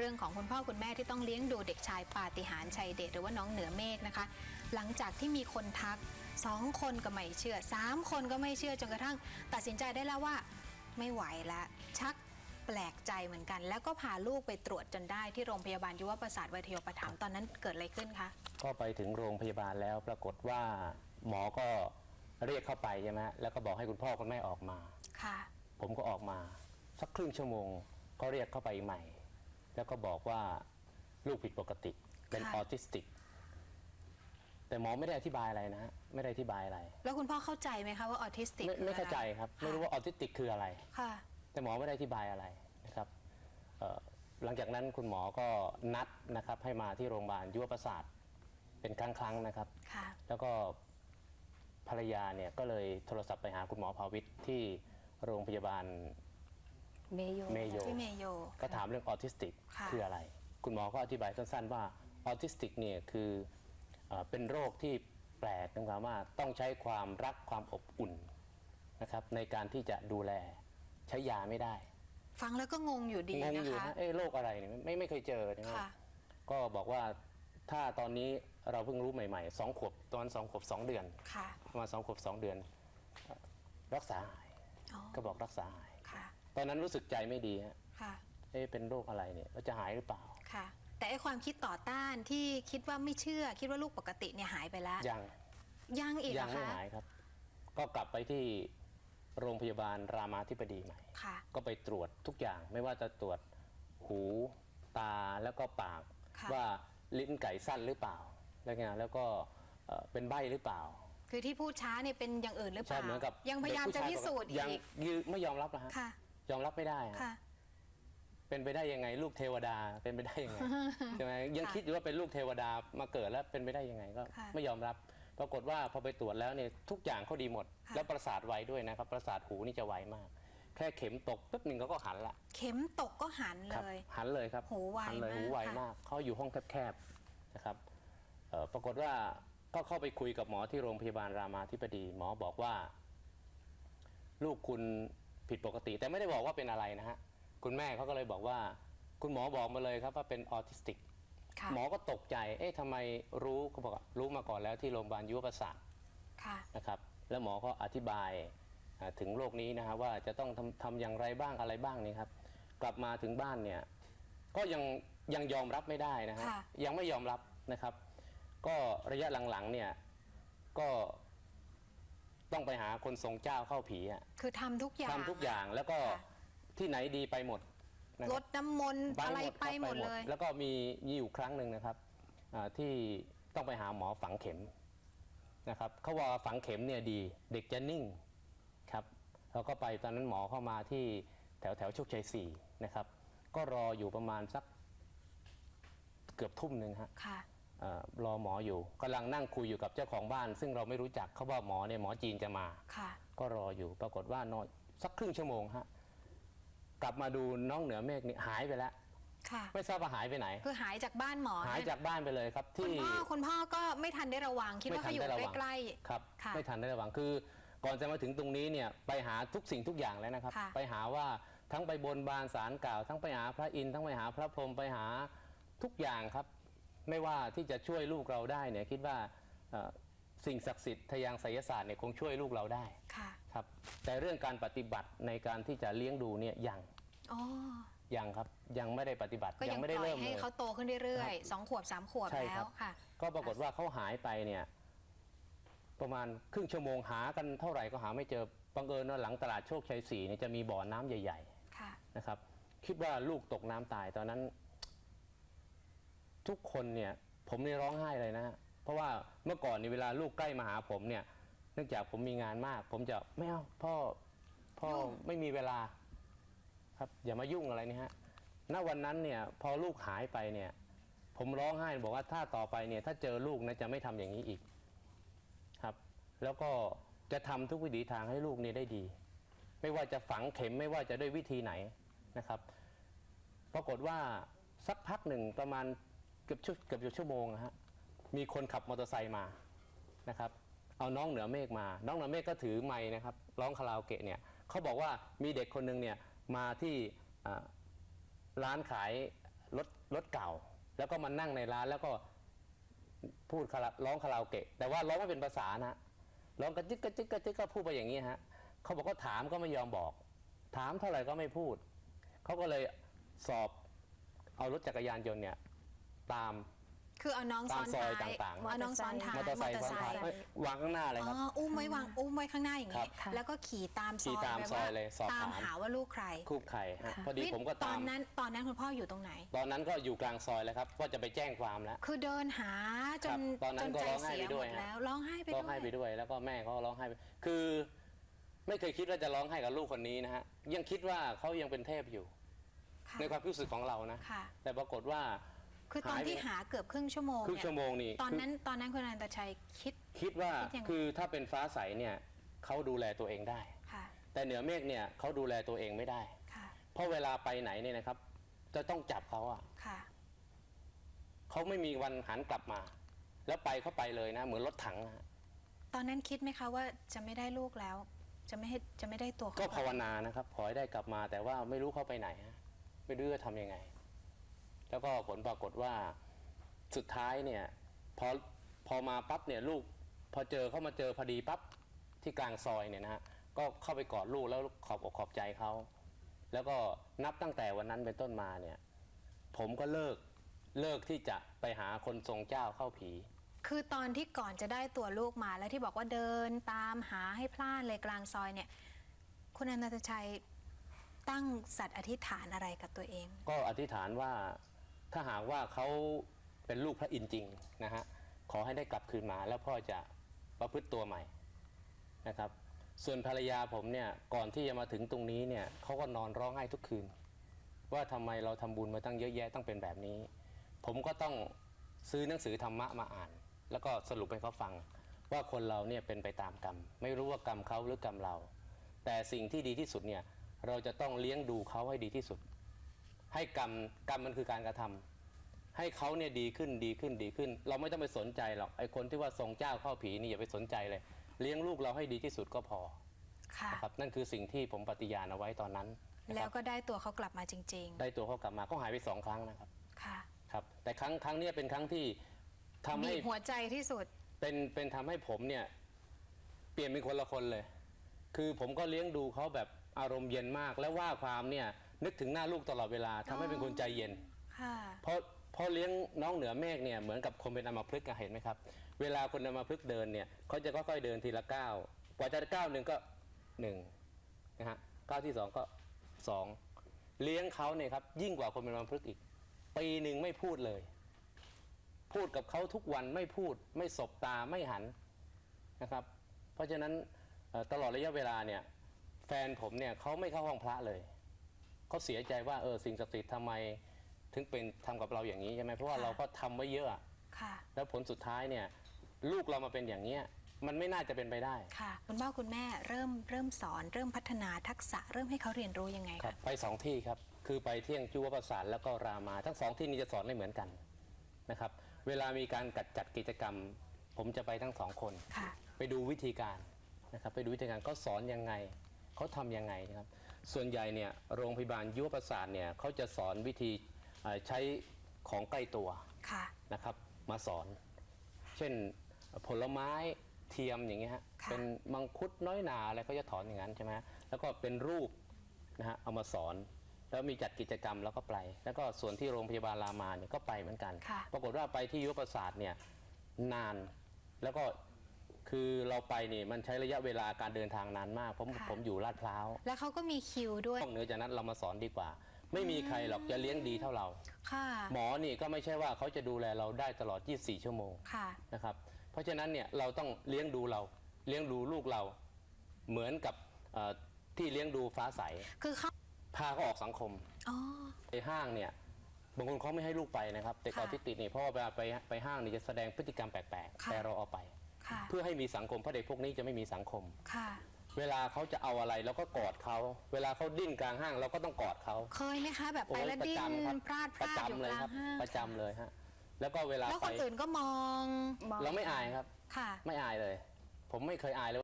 เรื่องของคุณพ่อคุณแม่ที่ต้องเลี้ยงดูเด็กชายปาฏิหาริย์ชัยเดชหรือว่าน้องเหนือเมฆนะคะ หลังจากที่มีคนทักสองคนก็ไม่เชื่อสามคนก็ไม่เชื่อจนกระทั่ง ตัดสินใจได้แล้วว่าไม่ไหวแล้วชักแปลกใจเหมือนกัน แล้วก็พาลูกไปตรวจจนได้ที่โรงพยาบาลยุวประสาทวิทยาประถมภ์ตอนนั้นเกิดอะไรขึ้นคะก็ไปถึงโรงพยาบาลแล้วปรากฏว่าหมอก็เรียกเข้าไปใช่ไหมฮะแล้วก็บอกให้คุณพ่อคุณแม่ออกมาค่ะ ผมก็ออกมา สักครึ่งชั่วโมงก็เรียกเข้าไปใหม่ แล้วก็บอกว่าลูกผิดปกติ เป็นค่ะออทิสติก แต่หมอไม่ได้อธิบายอะไรนะฮะไม่ได้อธิบายอะไร แล้วคุณพ่อเข้าใจไหมคะว่าออทิสติกไม่ไม่เข้าใจครับ ไม่รู้ว่าออทิสติกคืออะไร ค่ะ แต่หมอไม่ได้อธิบายอะไรนะครับเอ่อหลังจากนั้นคุณหมอก็นัดนะครับ ให้มาที่โรงพยาบาลยุวประสาทเป็นครั้งครั้งๆนะครับ ค่ะ แล้วก็ภรรยาเนี่ยก็เลยโทรศัพท์ไปหาคุณหมอภาวิทย์ที่โรงพยาบาล เมโย เมโยที่เมโย ก็ถามเรื่องออทิสติกค่ะ คืออะไร คุณหมอก็อธิบายสั้นๆว่าออทิสติกเนี่ยคือเออเป็นโรคที่แปลกนะครับว่าต้องใช้ความรักความอบอุ่นนะครับในการที่จะดูแลใช้ยาไม่ได้ฟังแล้วก็งงอยู่ดีงงนะอยู่คะ นะเอ้โรคอะไรเนี่ยไม่ไม่เคยเจอนะครับค่ะ ก็บอกว่าถ้าตอนนี้เราเพิ่งรู้ใหม่ๆสองขวบตอนสองขวบสองเดือน ค่ะ ประมาณสองขวบสองเดือนเอ่อรักษาหายอ๋อ ก็บอกรักษาหายค่ะ ตอนนั้นรู้สึกใจไม่ดีฮะค่ะ เอ๊ะเป็นโรคอะไรเนี่ยแล้วจะหายหรือเปล่า ค่ะ แต่ไอความคิดต่อต้านที่คิดว่าไม่เชื่อ คิดว่าลูกปกติเนี่ยหายไปแล้ว ยังยังอีกเหรยัอไม่คะหายครับ ก็กลับไปที่โรงพยาบาลรามาธิบดีใหม่ ค่ะ ก็ไปตรวจทุกอย่างไม่ว่าจะตรวจหูตาแล้วก็ปาก ค่ะ ว่าลิ้นไก่สั้นหรือเปล่า แล้วไงแล้วก็เอ่อเป็นใบหรือเปล่า คือที่พูดช้าเนี่ยเป็นอย่างอื่นหรือเปใช่ล่าเหมือนกับยังพยายามเด็กจะผู้พิสูจน์ยังอีกยืไม่ยอมรับนะฮะค่ะ ยอมรับไม่ได้ฮะค่ะ เป็นไปได้ยังไงลูกเทวดาเป็นไปได้ยังไงใช่ไหมยังค่ะคิดอยู่ว่าเป็นลูกเทวดามาเกิดแล้วเป็นไปได้ยังไงก็ค่ะไม่ยอมรับ ปรากฏว่าพอไปตรวจแล้วเนี่ยทุกอย่างเขาดีหมดค่ะแล้วประสาทไวด้วยนะครับ ประสาทหูนี่จะไวมาก แค่เข็มตกปุ๊บหนึ่งเขาก็หันละเข็มตกก็หันคเลรับยหันเลยครับหูไวหันเลยมากหูไวค่ะมากเขาอยู่ห้องแคบๆนะครับเอ่อปรากฏว่าก็เข้าไปคุยกับหมอที่โรงพยาบาลรามาธิบดี หมอบอกว่า ลูกคุณ ผิดปกติ แต่ไม่ได้บอกว่าเป็นอะไรนะฮะคุณแม่เขาก็เลยบอกว่า คุณหมอบอกมาเลยครับว่าเป็นออทิสติกค่ะหมอก็ตกใจ เอ๊ะทำไมรู้เขาบอกว่ารู้มาก่อนแล้วที่โรงพยาบาลยุวประสาทค่ะนะครับ แล้วหมอก็อธิบายอ่าถึงโรคนี้นะฮะว่าจะต้องทำทำอย่างไรบ้างอะไรบ้างนี่ครับ กลับมาถึงบ้านเนี่ยก็ยังยังยอมรับไม่ได้นะฮะค่ะยังไม่ยอมรับนะครับ ก็ระยะหลังๆเนี่ยก็ ต้องไปหาคนทรงเจ้าเข้าผีอะคือทำทุกอย่าง ทำทุกอย่างแล้วก็ค่ะ ที่ไหนดีไปหมดนะคลรับ ดน้ำมนต์อะไรไปครับหมดเลย แล้วก็มีมีอยู่ครั้งหนึ่งนะครับอ่าที่ต้องไปหาหมอฝังเข็มนะครับเขาว่าฝังเข็มเนี่ยดีเด็กจะนิ่งครับเราก็ไปตอนนั้นหมอเข้ามาที่แถวแถวโชคชัยสี่นะครับ ก็รออยู่ประมาณสักเกือบทุ่มหนึ่งฮะ ค่ะเอ่อ รอหมออยู่กำลังนั่งคุยอยู่กับเจ้าของบ้าน ซึ่งเราไม่รู้จักเขาว่าหมอเนี่ยหมอจีนจะมาค่ะก็รออยู่ปรากฏว่านอนสักครึ่งชั่วโมงฮะกลับมาดูน้องเหนือเมฆนี่หายไปแล้วค่ะไม่ทราบว่าหายไปไหน คือหายจากบ้านหมอ หายจากบ้านไปเลยครับคุณที่พ่อคุณพ่อก็ไม่ทันได้ระวัง คิดว่าเขาอยู่ไม่ทันได้ระวังใกล้ครับค่ะไม่ทันได้ระวังคือก่อนจะมาถึงตรงนี้เนี่ยไปหาทุกสิ่งทุกอย่างแล้วนะครับค่ะไปหาว่าทั้งไปบนบานสารกล่าว ทั้งไปหาพระอินทร์ทั้งไปหาพระพรหมไปหาทุกอย่างครับ ไม่ว่าที่จะช่วยลูกเราได้เนี่ยคิดว่าเอ่อสิ่งศักดิ์สิทธิ์ทางไสยศาสตร์เนี่ยคงช่วยลูกเราได้ๆค่ะครับ แต่เรื่องการปฏิบัติในการที่จะเลี้ยงดูเนี่ยยังอ๋อยังครับยังไม่ได้ปฏิบัติ ก็ยังไม่ปได้ล่อยเริ่มเลให้ยเขาโตขึ้นเรื่อยๆสองขวบสามขวบใช่แล้ครัวบค่ะก็ปรากฏว่าเขาหายไปเนี่ยประมาณครึ่งชั่วโมงหากันเท่าไหร่ก็หาไม่เจอบังเอิญว่าหลังตลาดโชคชัยสี่เนี่ยจะมีบ่อน้ำใหญ่ค่ะๆนะครับ คิดว่าลูกตกน้ำตายตอนนั้น ทุกคนเนี่ยผมนี่ร้องไห้เลยนะฮะเพราะว่าเมื่อก่อนนี่เวลาลูกใกล้มาหาผมเนี่ย เนื่องจากผมมีงานมาก ผมจะไม่เอาพ่อพ่อยุ่งไม่มีเวลา ครับอย่ามายุ่งอะไรนี่ฮะณวันนั้นเนี่ยพอลูกหายไปเนี่ย ผมร้องไห้บอกว่าถ้าต่อไปเนี่ยถ้าเจอลูกนะจะไม่ทำอย่างนี้อีกครับ แล้วก็จะทำทุกวิถีทางให้ลูกเนี่ยได้ดี ไม่ว่าจะฝังเข็มไม่ว่าจะด้วยวิธีไหนนะครับ ปรากฏว่าสักพักหนึ่งประมาณเกือบชั่วเกือบจะชั่วโมงนะฮะมีคนขับมอเตอร์ไซค์มานะครับเอาน้องเหนือเมฆมา น้องเหนือเมฆก็ถือไม้นะครับร้องคาราโอเกะเนี่ยเขาบอกว่ามีเด็กคนหนึ่งเนี่ยมาที่อ่าร้านขายรถรถเก่า แล้วก็มานั่งในร้านแล้วก็พูดคาราร้องคาราโอเกะแต่ว่าร้องไม่เป็นภาษานะร้องกระจิกกระจิกกระจิกก็พูดไปอย่างนี้ฮะเขาบอกเขาถามก็ไม่ยอมบอก ถามเท่าไหร่ก็ไม่พูดเขาก็เลยสอบเอารถจักรยานยนต์เนี่ย ตาม คือเอาน้องซ้อนตามซอยท้ายต่างๆ เอาน้องซ้อนท้ายมอเตอร์ไซค์ซ้อนท้ายเอ้ยวางข้างหน้าเลยครับอ๋ออุ้มไว้วางอุ้มไว้ข้างหน้าอย่างนี้ ครับแล้วก็ขี่ตามซขี่อยตามไปซอยว่าเลยสอบตามถาม หาว่าลูกใครคูบไข่ฮะพอดีนี่ผมก็ตตาอนมนั้นตอนนั้นคุณพ่ออยู่ตรงไหน ตอนนั้นก็อยู่กลางซอยแล้วครับว่าจะไปแจ้งความแล้ว คือเดินหาจนครับตอนนั้จนนก็ใจร้องไห้เสียไปหด้มวยดฮะ แล้วร้องไห้ไปร้องไห้ไปด้วย ด้วย แล้วก็แม่เขาก็ร้องไห้ไปคือ ไม่เคยคิดว่าจะร้องไห้กับลูกคนนี้นะฮะ ยังคิดว่าเขายังเป็นเทพอยู่ ค่ะในความรู้สึกของเรานะ ค่ะ แต่ปรากฏว่า คือตอนหายไปที่หาเกือบครึ่งชั่วโมงครึ่งเนี่ยชั่วโมงนี่ตอนคือนั้นตอนนั้นคุณอนันตชัยคิด คิดว่าคิดยังไง คือถ้าเป็นฟ้าใสเนี่ยเขาดูแลตัวเองได้ ค่ะ แต่เหนือเมฆเนี่ยเขาดูแลตัวเองไม่ได้ ค่ะ เพราะเวลาไปไหนเนี่ยนะครับ จะต้องจับเขาอะค่ะ เขาไม่มีวันหันกลับมา แล้วไปเขาไปเลยนะเหมือนรถถังนะฮะตอนนั้นคิดไหมคะว่าจะไม่ได้ลูกแล้ว จะไม่ให้จะไม่ได้ตัวเขาก็กลับภาวนานะครับ ขอให้ได้กลับมาแต่ว่าไม่รู้เขาไปไหนฮะไม่รู้จะทำยังไง แล้วก็ผลปรากฏว่าสุดท้ายเนี่ยพอพอมาปั๊บเนี่ยลูกพอเจอเขามาเจอพอดีปั๊บที่กลางซอยเนี่ยนะฮะก็เข้าไปกอดลูกแล้วขอบอกขอบใจเขาแล้วก็นับตั้งแต่วันนั้นเป็นต้นมาเนี่ย ผมก็เลิกเลิกที่จะไปหาคนทรงเจ้าเข้าผี คือตอนที่ก่อนจะได้ตัวลูกมาแล้วที่บอกว่าเดินตามหาให้พลาดเลยกลางซอยเนี่ย คุณอนันตชัยตั้งสัตว์อธิษฐานอะไรกับตัวเอง ก็อธิษฐานว่า ถ้าหากว่าเขาเป็นลูกพระอินทร์จริงนะฮะขอให้ได้กลับคืนมาแล้วพ่อจะประพฤติตัวใหม่นะครับ ส่วนภรรยาผมเนี่ยก่อนที่จะมาถึงตรงนี้เนี่ยเขาก็นอนร้องไห้ทุกคืน ว่าทำไมเราทำบุญมาตั้งเยอะแยะต้องเป็นแบบนี้ ผมก็ต้องซื้อหนังสือธรรมะมาอ่าน แล้วก็สรุปให้เขาฟังว่าคนเราเนี่ยเป็นไปตามกรรม ไม่รู้ว่ากรรมเขาหรือกรรมเรา แต่สิ่งที่ดีที่สุดเนี่ยเราจะต้องเลี้ยงดูเขาให้ดีที่สุด ให้กรรมกรรมมันคือการกระทำให้เขาเนี่ยดีขึ้นดีขึ้นดีขึ้น เราไม่ต้องไปสนใจหรอกไอ้คนที่ว่าทรงเจ้าเข้าผีนี่อย่าไปสนใจเลย เลี้ยงลูกเราให้ดีที่สุดก็พอค่ะนะครับนั่นคือสิ่งที่ผมปฏิญาณเอาไว้ตอนนั้นนะแล้ควรับก็ได้ตัวเขากลับมาจริงได้ตัวเขากลับมาก็หายไปสองครั้งนะครับๆค่ะครับ แต่ครั้งครั้งเนี้ยเป็นครั้งที่ทำบีให้บหัวใจที่สุดเป็นเป็นทำให้ผมเนี่ย เปลี่ยนเป็นคนละคนเลย คือผมก็เลี้ยงดูเขาแบบอารมณ์เย็นมากและว่าความเนี่ย นึกถึงหน้าลูกตลอดเวลาทำให้เป็นคนใจเย็น ค่ะ เพราะเพราะเลี้ยงน้องเหนือเมฆเนี่ยเหมือนกับคนเป็นอัมพฤกษ์อะเห็นไหมครับ เวลาคนอัมพฤกษ์เดินเนี่ยเขาจะค่อยๆเดินทีละก้าวกว่าจะก้าวหนึ่งก็หนึ่งนะฮะก้าวที่สองก็สองเลี้ยงเขาเนี่ยครับยิ่งกว่าคนเป็นอัมพฤกษ์อีก ปีหนึ่งไม่พูดเลย พูดกับเขาทุกวันไม่พูดไม่สบตาไม่หันนะครับ เพราะฉะนั้นเอ่อตลอดระยะเวลาเนี่ยแฟนผมเนี่ยเขาไม่เข้าห้องพระเลย เขาเสียใจว่าเออสิ่งศักดิ์สิทธิ์ทำไม ถึงเป็นทำกับเราอย่างนี้ใช่ไหมเพราะว่าค่ะ เราก็ทำไว้เยอะอะ ค่ะ แล้วผลสุดท้ายเนี่ย ลูกเรามาเป็นอย่างเนี้ยมันไม่น่าจะเป็นไปได้ ค่ะคุณพ่อคุณแม่เริ่มเริ่มสอนเริ่มพัฒนาทักษะเริ่มให้เขาเรียนรู้ยังไงครัคะบไปสองที่ครับ คือไปเที่ยงจุวประสานแล้วก็รามา ทั้งสองที่นี้จะสอนไม่เหมือนกันนะครับ เวลามีการจัดจัดกิจกรรม ผมจะไปทั้งสองคน ค่ะ ไปดูวิธีการนะครับ ไปดูวิธีการเขาสอนยังไงเขาทำยังไงนะครับ ส่วนใหญ่เนี่ยโรงพยาบาลยุวประสาทเนี่ยเขาจะสอนวิธีเอ่อใช้ของใกล้ตัวค่ะนะครับ มาสอน เช่นผลไม้เทียมอย่างเงี้ยฮะค่ะเป็นมังคุดน้อยหนาอะไรเขาจะถอนอย่างนั้นใช่ไหมฮะแล้วก็เป็นรูปนะฮะเอามาสอนแล้วมีจัดกิจกรรมแล้วก็ไป แล้วก็ส่วนที่โรงพยาบาลรามาเนี่ยก็ไปเหมือนกันค่ะปรากฏว่าไปที่ยุวประสาทเนี่ยนานแล้วก็ คือเราไปนี่มันใช้ระยะเวลาการเดินทางนานมากผมค่ะ ผมอยู่ลาดพร้าวแล้วเขาก็มีคิวด้วยนอกเหนือจากนั้นเรามาสอนดีกว่า ไม่มีใครหรอกจะเลี้ยงดีเท่าเรา ค่ะ หมอนี่ก็ไม่ใช่ว่าเขาจะดูแลเราได้ตลอด 24 ชั่วโมงค่ะ นะครับ เพราะฉะนั้นเนี่ยเราต้องเลี้ยงดูเราเลี้ยงดูลูกเรา เหมือนกับเอ่อที่เลี้ยงดูฟ้าใสคือเขาพาเขาออกสังคม อ๋อ ไปห้างเนี่ยบางคนเขาไม่ให้ลูกไปนะครับ แต่ก่อนค่ะที่ติดนี่เพราะว่าเวลาไปไปห้างนี่จะแสดงพฤติกรรมแปลกๆ ค่ะ แต่เราเอาไปค่ะ เพื่อให้มีสังคมเพราะเด็กพวกนี้จะไม่มีสังคมค่ะ เวลาเขาจะเอาอะไรเราก็กอดเขาเวลาเขาดิ้นกลางห้างเราก็ต้องกอดเขาเคยไหมคะ แบบไปโอ้ยแล้วประดิ้นจำครับพลาดพประลาดอยู่จำเลกยลาครังบห้างประจำเลยฮะแล้วก็เวลาแล้วไปคนอื่นก็มองเราไม่อายครับ ค่ะ ไม่อายเลย ผมไม่เคยอายเลย